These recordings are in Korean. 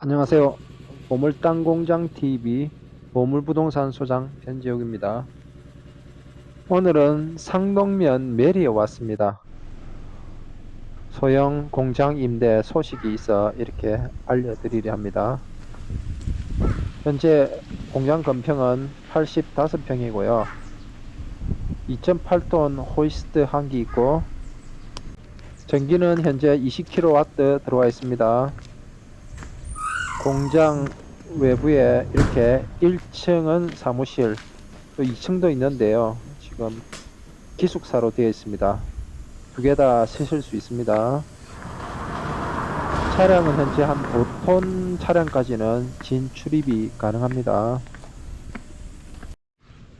안녕하세요. 보물땅 공장 TV 보물부동산 소장 변지욱입니다. 오늘은 상동면 메리에 왔습니다. 소형 공장 임대 소식이 있어 이렇게 알려드리려 합니다. 현재 공장 건평은 85평이고요. 2.8톤 호이스트 한기 있고 전기는 현재 20kW 들어와 있습니다. 공장 외부에 이렇게 1층은 사무실 또 2층도 있는데요. 지금 기숙사로 되어 있습니다. 두 개 다 쓰실 수 있습니다. 차량은 현재 한 5톤 차량까지는 진출입이 가능합니다.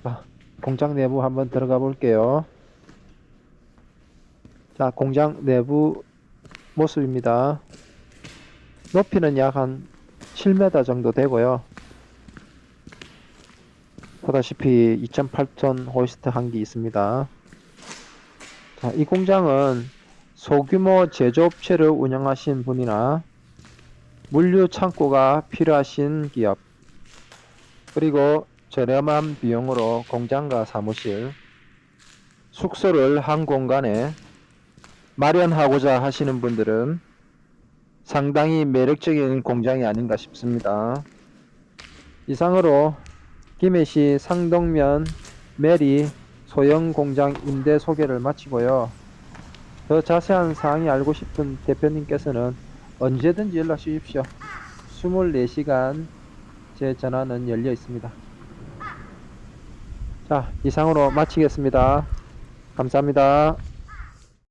자, 공장 내부 한번 들어가 볼게요. 자 공장 내부 모습입니다. 높이는 약 한 7m 정도 되고요. 보다시피 2.8톤 호이스트 한개 있습니다. 자, 이 공장은 소규모 제조업체를 운영하신 분이나 물류 창고가 필요하신 기업 그리고 저렴한 비용으로 공장과 사무실 숙소를 한 공간에 마련하고자 하시는 분들은 상당히 매력적인 공장이 아닌가 싶습니다. 이상으로 김해시 상동면 메리 소형 공장 임대 소개를 마치고요. 더 자세한 사항이 알고 싶은 대표님께서는 언제든지 연락 주십시오. 24시간 제 전화는 열려 있습니다. 자, 이상으로 마치겠습니다. 감사합니다.